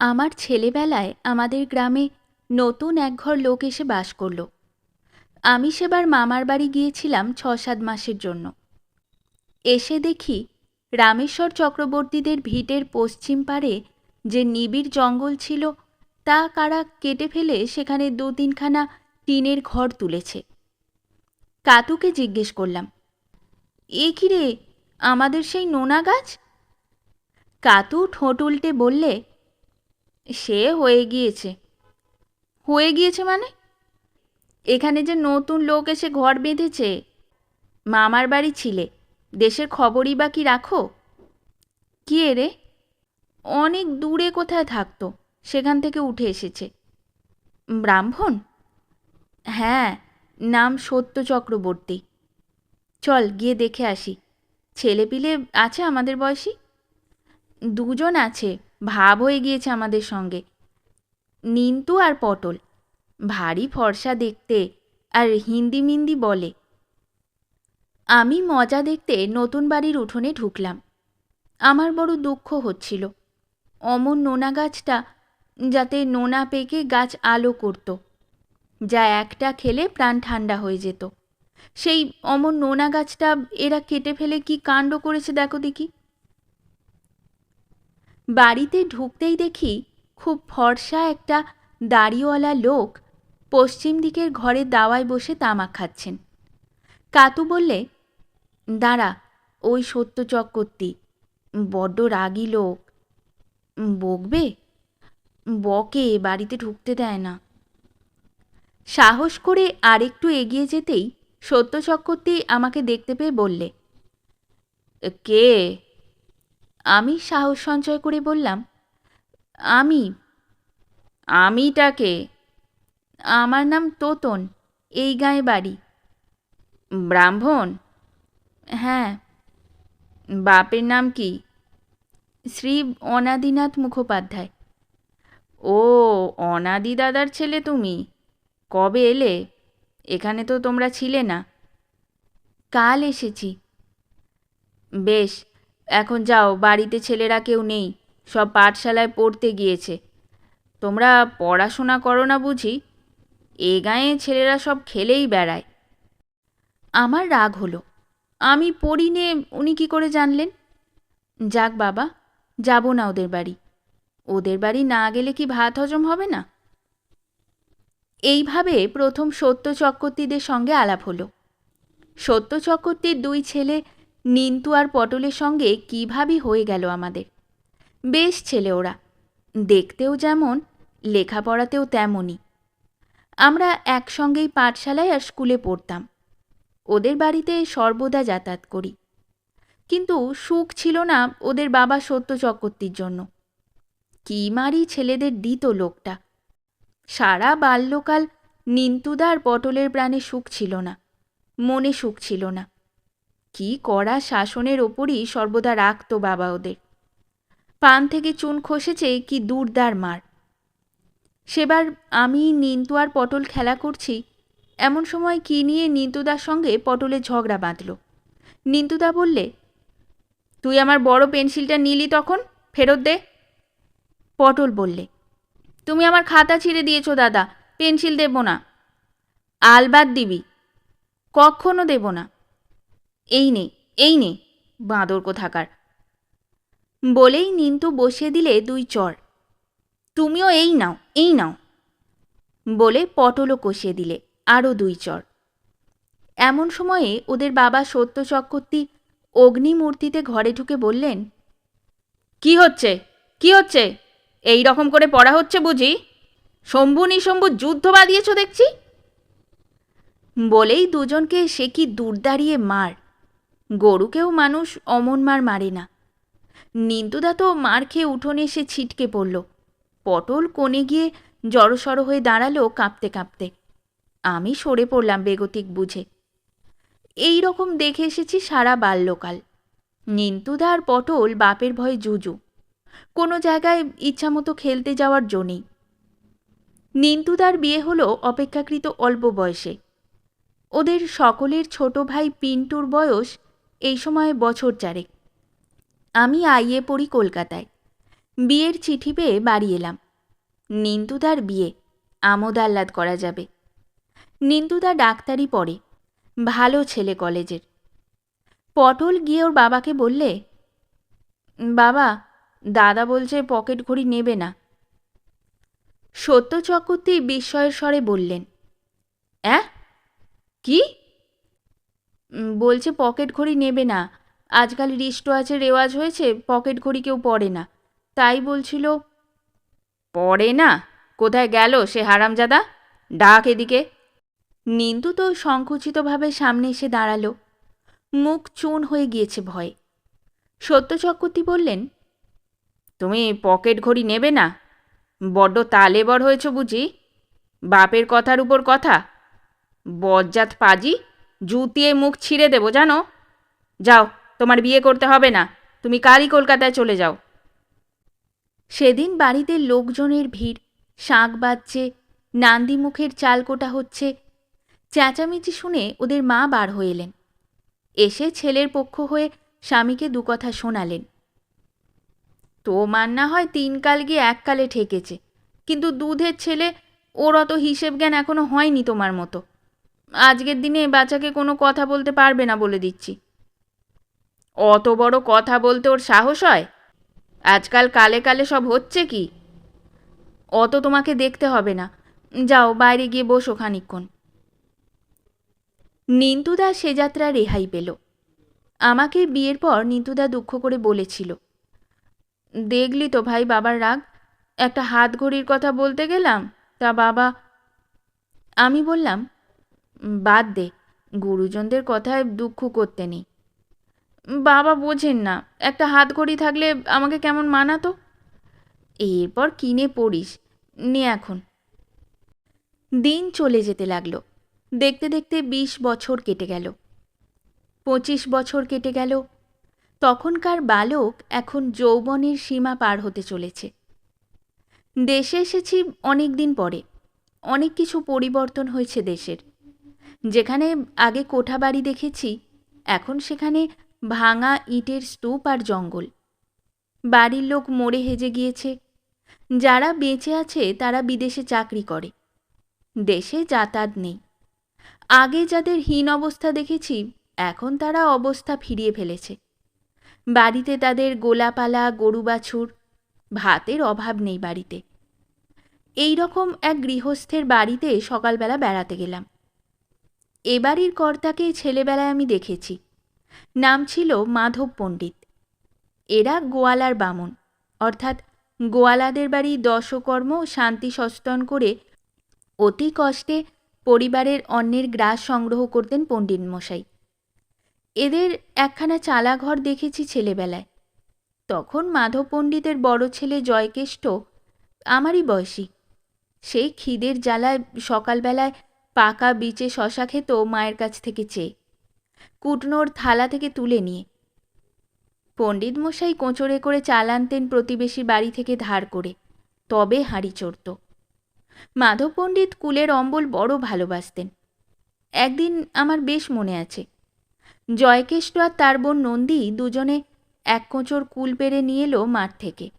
আমার ছেলেবেলায় আমাদের গ্রামে নতুন একঘর লোক এসে বাস করল। আমি সেবার মামার বাড়ি গিয়েছিলাম ছ সাত মাসের জন্য। এসে দেখি রামেশ্বর চক্রবর্তীদের ভিটের পশ্চিম পারে যে নিবিড় জঙ্গল ছিল, তা কারা কেটে ফেলে সেখানে দু তিনখানা টিনের ঘর তুলেছে। কাতুকে জিজ্ঞেস করলাম, এ কি রে, আমাদের সেই নোনা গাছ? কাতু ঠোঁট উল্টে বললে সে হয়ে গিয়েছে। হয়ে গিয়েছে মানে? এখানে যে নতুন লোক এসে ঘর বেঁধেছে। মামার বাড়ি ছিলে। দেশের খবরই বা কি রাখো? কি রে? অনেক দূরে কোথায় থাকতো? সেখান থেকে উঠে এসেছে। ব্রাহ্মণ? হ্যাঁ নাম সত্য চক্রবর্তী। চল গিয়ে দেখে আসি। ছেলেপিলে আছে আমাদের বয়সী? দুজন আছে। ভাব হয়ে গিয়েছে আমাদের সঙ্গে। নিন্তু আর পটল, ভারী ফর্সা দেখতে আর হিন্দি মিন্দি বলে। আমি মজা দেখতে নতুন বাড়ির উঠোনে ঢুকলাম। আমার বড় দুঃখ হচ্ছিল। অমন নোনা গাছটা যাতে নোনা পেকে গাছ আলো করত, যা একটা খেলে প্রাণ ঠান্ডা হয়ে যেত। সেই অমন নোনা গাছটা এরা কেটে ফেলে কি কাণ্ড করেছে দেখো দেখি। বাড়িতে ঢুকতেই দেখি খুব ফর্সা একটা দাড়িওয়ালা লোক পশ্চিম দিকের ঘরের দাওয়ায় বসে তামাক খাচ্ছেন। কাতু বললে, দাঁড়া, ওই সত্য চক্রবর্তী, বড্ড রাগী লোক। বকবে? বকে, বাড়িতে ঢুকতে দেয় না। সাহস করে আরেকটু এগিয়ে যেতেই সত্য চক্রবর্তী আমাকে দেখতে পেয়ে বললে, কে? আমি সাহস সঞ্চয় করে বললাম, আমি, আমিটাকে, আমার নাম তোতন, এই গায়ে বাড়ি। ব্রাহ্মণ? হ্যাঁ। বাপের নাম কি? শ্রী অনাদিনাথ মুখোপাধ্যায়। ও, অনাদি দাদার ছেলে তুমি? কবে এলে? এখানে তো তোমরা ছিলে না। কাল এসেছি। বেশ এখন যাও, বাড়িতে ছেলেরা কেউ নেই, সব পাঠশালায় পড়তে গিয়েছে। তোমরা পড়াশোনা করো না বুঝি? এ গায়ে ছেলেরা সব খেলেই বেড়ায়। আমার রাগ হলো। আমি পড়ি নে উনি কি করে জানলেন? যাক বাবা, যাব না ওদের বাড়ি। ওদের বাড়ি না গেলে কি ভাত হজম হবে না? এইভাবে প্রথম সত্য চক্রবর্তীদের সঙ্গে আলাপ হলো। সত্য চক্রবর্তীর দুই ছেলে নিন্তু আর পটলের সঙ্গে কীভাবে হয়ে গেল আমাদের। বেশ ছেলে ওরা, দেখতেও যেমন, লেখাপড়াতেও তেমনই। আমরা একসঙ্গেই পাঠশালায় আর স্কুলে পড়তাম। ওদের বাড়িতে সর্বদা যাতায়াত করি। কিন্তু সুখ ছিল না ওদের বাবা সত্য চক্রবর্তীর জন্য। কি মারি ছেলেদের দিত লোকটা। সারা বাল্যকাল নিন্তুদার পটলের প্রাণে সুখ ছিল না, মনে সুখ ছিল না। কি করা শাসনের ওপরই সর্বদা রাখত বাবা ওদের। পান থেকে চুন খসেছে কি দূরদার মার। সেবার আমি নিন্তু আর পটল খেলা করছি, এমন সময় কি নিয়ে নিন্তুদার সঙ্গে পটলের ঝগড়া বাঁধল। নিন্তুদা বললে, তুই আমার বড় পেন্সিলটা নিলি তখন? ফেরত দে। পটল বললে, তুমি আমার খাতা ছিঁড়ে দিয়েছ দাদা, পেন্সিল দেব না। আলবাদ দিবি? কখনো দেব না। এই নে এই নে, বাঁদর কোথাকার। বলেই নিন্তু বসিয়ে দিলে দুই চর। তুমিও এই নাও এই নাও। বলে পটলও কষিয়ে দিলে, আরও দুই চর। এমন সময়ে ওদের বাবা সত্য চক্রবর্তী অগ্নিমূর্তিতে ঘরে ঢুকে বললেন, কি হচ্ছে? কি হচ্ছে? এই রকম করে পড়া হচ্ছে বুঝি? শম্ভু নিশম্ভু যুদ্ধ বাঁধিয়েছ দেখছি? বলেই দুজনকে সে কি দূর দাঁড়িয়ে মার গরুকেও মানুষ অমন মার মারে না। নিন্তুদা তো মার খেয়ে উঠোনে এসে ছিটকে পড়ল। পটল কোণে গিয়ে জড়সড় হয়ে দাঁড়াল কাঁপতে কাঁপতে। আমি সরে পড়লাম বেগতিক বুঝে। এই রকম দেখে এসেছি সারা বাল্যকাল। নিন্তুদা আর পটল বাপের ভয়ে জুজু। কোনো জায়গায় ইচ্ছামতো খেলতে যাওয়ার জন্যই নিন্তুদার বিয়ে হলো অপেক্ষাকৃত অল্প বয়সে। ওদের সকলের ছোট ভাই পিন্টুর বয়স এই সময় বছর চারেক। আমি আইয়ে পড়ি কলকাতায়। বিয়ের চিঠি পেয়ে বাড়ি এলাম। নিন্তুদার বিয়ে আমোদ আহ্লাদ করা যাবে। নিন্তুদা ডাক্তারি পড়ে ভালো ছেলে কলেজের। পটল গিয়ে ওর বাবাকে বললে বাবা দাদা বলছে পকেট ঘড়ি নেবে না। সত্য চক্রবর্তী বিস্ময়ের স্বরে বললেন অ্যাঁ? কি? "উম, বলছে পকেট ঘড়ি নেবে না। আজকাল রিস্ট আছে, রেওয়াজ হয়েছে, পকেট ঘড়ি কেউ পড়ে না। তাই বলছিল, পড়ে না? কোথায় গেল সে হারামজাদা? ডাক এদিকে। নিন্দু তো সংকুচিতভাবে সামনে এসে দাঁড়াল। মুখ চুন হয়ে গিয়েছে ভয়ে। সত্য চক্রবর্তী বললেন, তুমি পকেট ঘড়ি নেবে না? বড্ড তালেবর হয়েছ বুঝি? বাপের কথার উপর কথা? বজ্জাত পাজি? জুতিয়ে মুখ ছিঁড়ে দেবো, জানো? যাও, তোমার বিয়ে করতে হবে না। তুমি কালই কলকাতায় চলে যাও। সেদিন বাড়িতে লোকজনের ভিড়, শাঁখ বাজছে, নান্দি মুখের চাল কোটা হচ্ছে। চেঁচামেচি শুনে ওদের মা বার হয়ে এলেন। এসে ছেলের পক্ষ হয়ে স্বামীকে দু কথা শোনালেন। তোমার না হয় তিন কাল গিয়ে এককালে ঠেকেছে, কিন্তু দুধের ছেলে, ওর অত হিসেব জ্ঞান এখনও হয়নি তোমার মতো। আজকের দিনে বাচ্চাকে কোনো কথা বলতে পারবে না বলে দিচ্ছি। অত বড় কথা বলতে ওর সাহস হয়? আজকাল কালে কালে সব হচ্ছে কি? অত তোমাকে দেখতে হবে না। যাও বাইরে গিয়ে বসো খানিক্ষণ নিন্তুদা সে যাত্রা রেহাই পেল। আমাকে বিয়ের পর নিন্তুদা দুঃখ করে বলেছিল দেখলি তো ভাই বাবার রাগ? একটা হাত ঘড়ির কথা বলতে গেলাম তা বাবা আমি বললাম "উম, বাদ দে। গুরুজনদের কথায় দুঃখ করতে নেই। বাবা বোঝেন না, একটা হাত ঘড়ি থাকলে আমাকে কেমন মানাতো? এরপর কিনে পড়িস। নে এখন। দিন চলে যেতে লাগল। দেখতে দেখতে বিশ বছর কেটে গেল। পঁচিশ বছর কেটে গেল। তখনকার বালক এখন যৌবনের সীমা পার হতে চলেছে। দেশে এসেছি অনেক দিন পরে। অনেক কিছু পরিবর্তন হয়েছে দেশের। যেখানে আগে কোঠা বাড়ি দেখেছি, এখন সেখানে ভাঙা ইটের স্তূপ আর জঙ্গল। বাড়ির লোক মরে হেজে গিয়েছে। যারা বেঁচে আছে, তারা বিদেশে চাকরি করে। দেশে যাতায়াত নেই। আগে যাদের হীন অবস্থা দেখেছি, এখন তারা অবস্থা ফিরিয়ে ফেলেছে। বাড়িতে তাদের গোলাপালা গরু বাছুর ভাতের অভাব নেই বাড়িতে। এই রকম এক গৃহস্থের বাড়িতে সকালবেলা বেড়াতে গেলাম। এ বাড়ির কর্তাকে ছেলেবেলায় আমি দেখেছি। নাম ছিল মাধব পণ্ডিত। এরা গোয়ালার বামন। অর্থাৎ গোয়ালাদের বাড়ি দশকর্ম শান্তি সচেতন করে অতি কষ্টে পরিবারের অন্যের গ্রাস সংগ্রহ করতেন পণ্ডিত মশাই। এদের একখানা চালাঘর দেখেছি ছেলেবেলায়। তখন মাধব পণ্ডিতের বড় ছেলে জয়কেষ্ট, আমারই বয়সী। সেই খিদের জ্বালায় সকালবেলায় পাকা বিচে শশা খেত মায়ের কাছ থেকে চেয়ে। কুটনোর থালা থেকে তুলে নিয়ে। পণ্ডিত মশাই কোঁচড়ে করে চাল আনতেন প্রতিবেশী বাড়ি থেকে ধার করে। তবে হাঁড়ি চড়ত। মাধব পণ্ডিত কুলের অম্বল বড় ভালোবাসতেন। একদিন আমার বেশ মনে আছে। জয়কেষ্ট আর তার বোন নন্দী দুজনে এক কোঁচর কুল পেরে নিয়ে এলো মাঠ থেকে।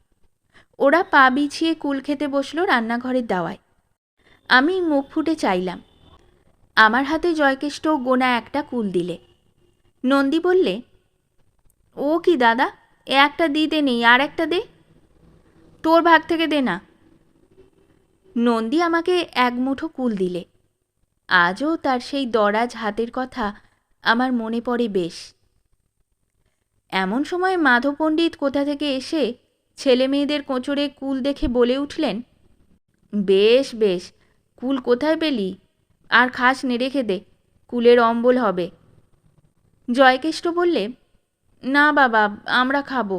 ওরা পা বিছিয়ে কুল খেতে বসল রান্নাঘরের দাওয়ায়। আমি মুখ ফুটে চাইলাম। আমার হাতে জয়কেষ্ট গোনা একটা কুল দিলে। নন্দী বললে, ও কি দাদা, এ একটা দিতে নেই, আর একটা দে। তোর ভাগ থেকে দে না। নন্দী আমাকে এক মুঠো কুল দিলে। আজও তার সেই দরাজ হাতের কথা আমার মনে পড়ে বেশ। এমন সময় মাধব পণ্ডিত কোথা থেকে এসে ছেলে মেয়েদের কোঁচড়ে কুল দেখে বলে উঠলেন, বেশ বেশ, কুল কোথায় পেলি? আর খাস নে রেখে দে, কুলের অম্বল হবে। জয়কেষ্ট বললে, না বাবা, আমরা খাব।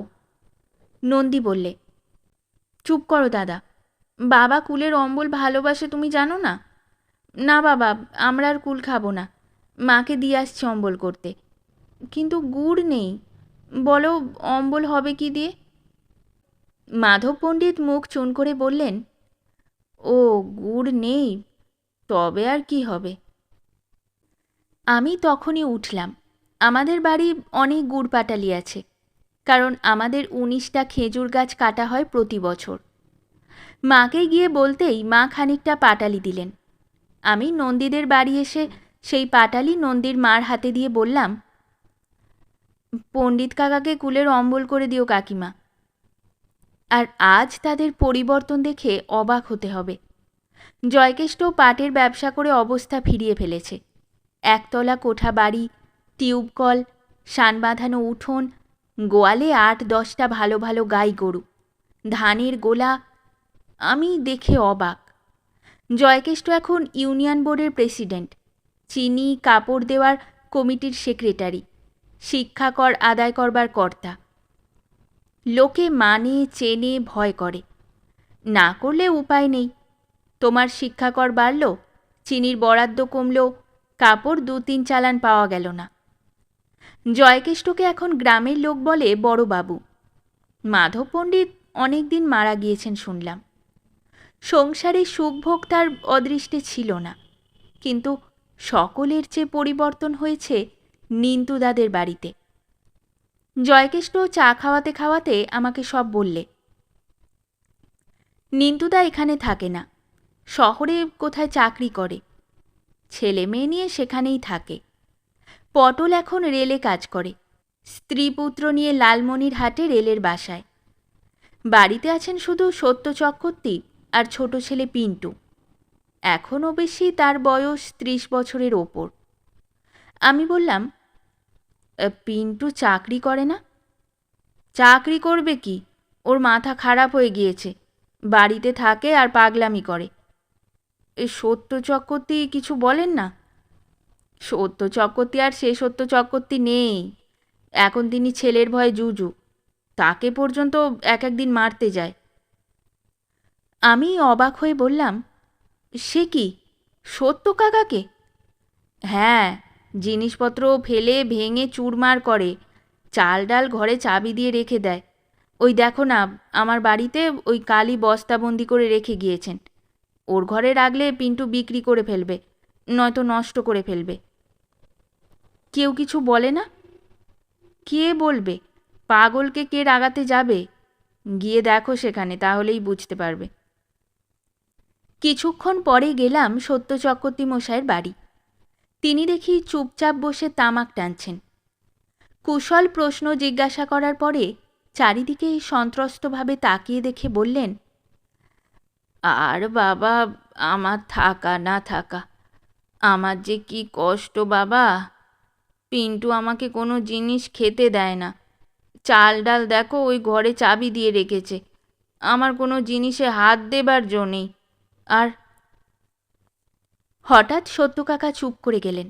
নন্দী বললে, চুপ করো দাদা, বাবা কুলের অম্বল ভালোবাসে তুমি জানো না? না বাবা, আমরা আর কুল খাব না, মাকে দিয়ে আসছি অম্বল করতে। কিন্তু গুড় নেই, বলো অম্বল হবে কি দিয়ে? মাধব পণ্ডিত মুখ চুন করে বললেন, ও, গুড় নেই তবে আর কি হবে? আমি তখনই উঠলাম। আমাদের বাড়ি অনেক গুড় পাটালি আছে, কারণ আমাদের উনিশটা খেজুর গাছ কাটা হয় প্রতি বছর। মাকে গিয়ে বলতেই মা খানিকটা পাটালি দিলেন। আমি নন্দীদের বাড়ি এসে সেই পাটালি নন্দীর মার হাতে দিয়ে বললাম, পণ্ডিত কাকাকে কুলের অম্বল করে দিও কাকিমা। আর আজ তাদের পরিবর্তন দেখে অবাক হতে হবে। জয়কেষ্ট পাটের ব্যবসা করে অবস্থা ফিরিয়ে ফেলেছে। একতলা কোঠা বাড়ি টিউবকল সান বাঁধানো উঠোন, গোয়ালে আট দশটা ভালো ভালো গাই গরু, ধানের গোলা, আমি দেখে অবাক। জয়কেষ্ট এখন ইউনিয়ন বোর্ডের প্রেসিডেন্ট, চিনি, কাপড় দেওয়ার কমিটির সেক্রেটারি শিক্ষা কর আদায় করবার কর্তা। লোকে মানে চেনে, ভয় করে। না করলে উপায় নেই। তোমার শিক্ষা কর বাড়ল, চিনির বরাদ্দ কমল, কাপড় দু তিন চালান পাওয়া গেল না। জয়কেষ্টকে এখন গ্রামের লোক বলে বড়বাবু মাধব পণ্ডিত অনেক দিন মারা গিয়েছেন শুনলাম। সংসারে সুখভোগ তার অদৃষ্টে ছিল না। কিন্তু সকলের চেয়ে পরিবর্তন হয়েছে নিন্তুদাদের বাড়িতে। জয়কেষ্ট চা খাওয়াতে খাওয়াতে আমাকে সব বললে, নিন্তুদা এখানে থাকে না। শহরে কোথায় চাকরি করে। ছেলে মেয়ে নিয়ে সেখানেই থাকে। পটল এখন রেলে কাজ করে। স্ত্রী পুত্র নিয়ে লালমনির হাটে রেলের বাসায়। বাড়িতে আছেন শুধু সত্য চক্রবর্তী আর ছোট ছেলে পিন্টু। এখনও বেশি তার বয়স ত্রিশ বছরের ওপর। আমি বললাম পিন্টু চাকরি করে না? চাকরি করবে কি? ওর মাথা খারাপ হয়ে গিয়েছে। বাড়িতে থাকে আর পাগলামি করে। সত্য চক্রবর্তী কিছু বলেন না? সত্য চক্রবর্তী আর সে সত্য চক্রবর্তী নেই। এখন তিনি ছেলের ভয়ে জুজু। তাকে পর্যন্ত এক একদিন মারতে যায়। আমি অবাক হয়ে বললাম, সে কি? সত্য কাকাকে? হ্যাঁ জিনিসপত্র ফেলে ভেঙে চুরমার করে চাল ডাল ঘরে চাবি দিয়ে রেখে দেয়। ওই দেখো না, আমার বাড়িতে ওই কালি বস্তাবন্দি করে রেখে গিয়েছেন। ওর ঘরে রাখলে পিন্টু বিক্রি করে ফেলবে, নয়তো নষ্ট করে ফেলবে। কেউ কিছু বলে না? কে বলবে? পাগলকে কে রাগাতে যাবে? গিয়ে দেখো সেখানে, তাহলেই বুঝতে পারবে। কিছুক্ষণ পরে গেলাম সত্য চক্রবর্তী মশাইয়ের বাড়ি। তিনি দেখি চুপচাপ বসে তামাক টানছেন। কুশল প্রশ্ন জিজ্ঞাসা করার পরে চারিদিকে সন্ত্রস্তভাবে তাকিয়ে দেখে বললেন আর বাবা, আমার থাকা না থাকা। আমার যে কি কষ্ট বাবা। পিন্টু আমাকে কোনো জিনিস খেতে দেয় না। চাল ডাল দেখো, ওই ঘরে চাবি দিয়ে রেখেছে। আমার কোনো জিনিসে হাত দেবার জো নেই। আর হঠাৎ সত্য কাকা চুপ করে গেলেন।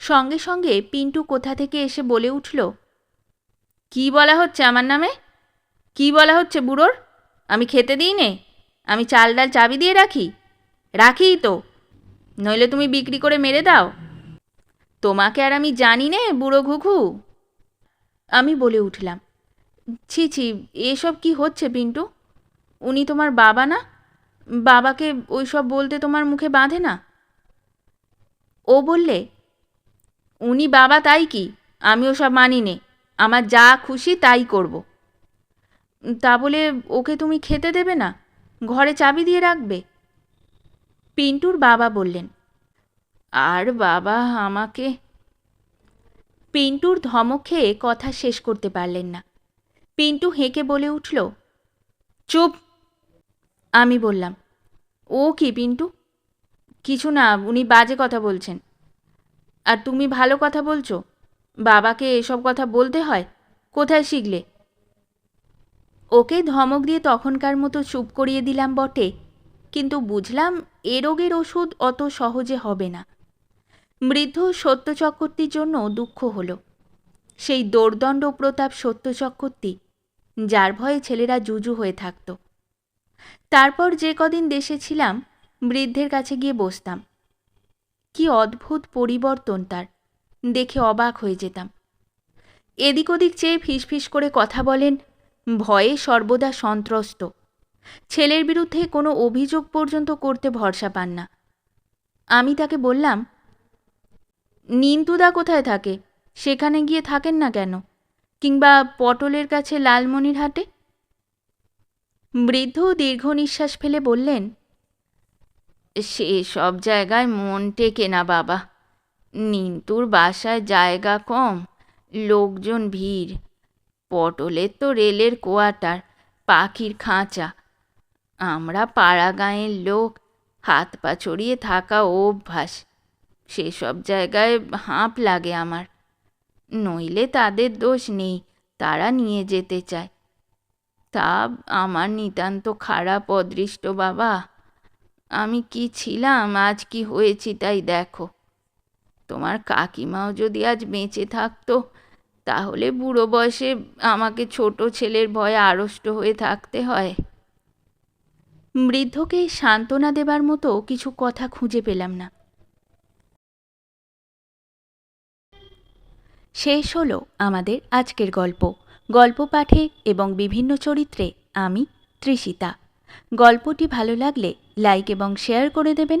সঙ্গে সঙ্গে পিন্টু কোথা থেকে এসে বলে উঠল, কি বলা হচ্ছে আমার নামে? কি বলা হচ্ছে বুড়োর? আমি খেতে দিই নে আমি চাল ডাল চাবি দিয়ে রাখি? রাখি তো। নইলে তুমি বিক্রি করে মেরে দাও। তোমাকে আর আমি জানি নে, বুড়ো ঘুঘু। আমি বলে উঠলাম, ছি ছি, এসব কি হচ্ছে পিন্টু? উনি তোমার বাবা না? বাবাকে ওইসব বলতে তোমার মুখে বাঁধে না? ও বললে, উনি বাবা তাই কি? আমি ওসব মানি নে, আমার যা খুশি তাই করব। তা বলে ওকে তুমি খেতে দেবে না? ঘরে চাবি দিয়ে রাখবে? পিন্টুর বাবা বললেন, আর বাবা আমাকে পিন্টুর ধমক খেয়ে কথা শেষ করতে পারলেন না। পিন্টু হেঁকে বলে উঠল, চুপ! আমি বললাম, ও কি পিন্টু? কিছু না, উনি বাজে কথা বলছেন। আর তুমি ভালো কথা বলছো? বাবাকে এসব কথা বলতে হয়? কোথায় শিখলে? ওকে ধমক দিয়ে তখনকার মতো চুপ করিয়ে দিলাম বটে, কিন্তু বুঝলাম এ রোগের ওষুধ অত সহজে হবে না। বৃদ্ধ সত্য চক্রবর্তীর জন্য দুঃখ হলো। সেই দোর্দণ্ড প্রতাপ সত্য চক্রবর্তী যার ভয়ে ছেলেরা জুজু হয়ে থাকতো। তারপর যে কদিন দেশে ছিলাম, বৃদ্ধের কাছে গিয়ে বসতাম। কি অদ্ভুত পরিবর্তন তার, দেখে অবাক হয়ে যেতাম। এদিক ওদিক চেয়ে ফিসফিস করে কথা বলেন ভয়ে সর্বদা সন্ত্রস্ত। ছেলের বিরুদ্ধে কোনো অভিযোগ পর্যন্ত করতে ভরসা পান না। আমি তাকে বললাম নিন্তুদা কোথায় থাকে? সেখানে গিয়ে থাকেন না কেন? কিংবা পটলের কাছে লালমনির হাটে? বৃদ্ধ দীর্ঘ নিঃশ্বাস ফেলে বললেন, সে সব জায়গায় মন টেকে না বাবা। নিন্তুর বাসায় জায়গা কম, লোকজন ভিড়। পটলের তো রেলের কোয়ার্টার পাখির খাঁচা। আমরা পাড়া গাঁয়ের লোক, হাত পা ছড়িয়ে থাকা অভ্যাস। সেসব জায়গায় হাঁপ লাগে আমার। নইলে তাদের দোষ নেই, তারা নিয়ে যেতে চায়। তা আমার নিতান্ত খারাপ অদৃষ্ট বাবা। আমি কি ছিলাম, আজ কি হয়েছি তাই দেখো। তোমার কাকিমাও যদি আজ বেঁচে থাকতো তাহলে বুড়ো বয়সে আমাকে ছোট ছেলের ভয়ে আড়ষ্ট হয়ে থাকতে হয়। বৃদ্ধকে সান্ত্বনা দেবার মতো কিছু কথা খুঁজে পেলাম না। শেষ হলো আমাদের আজকের গল্প। গল্প পাঠে এবং বিভিন্ন চরিত্রে আমি তৃষিতা গল্পটি ভালো লাগলে লাইক এবং শেয়ার করে দেবেন।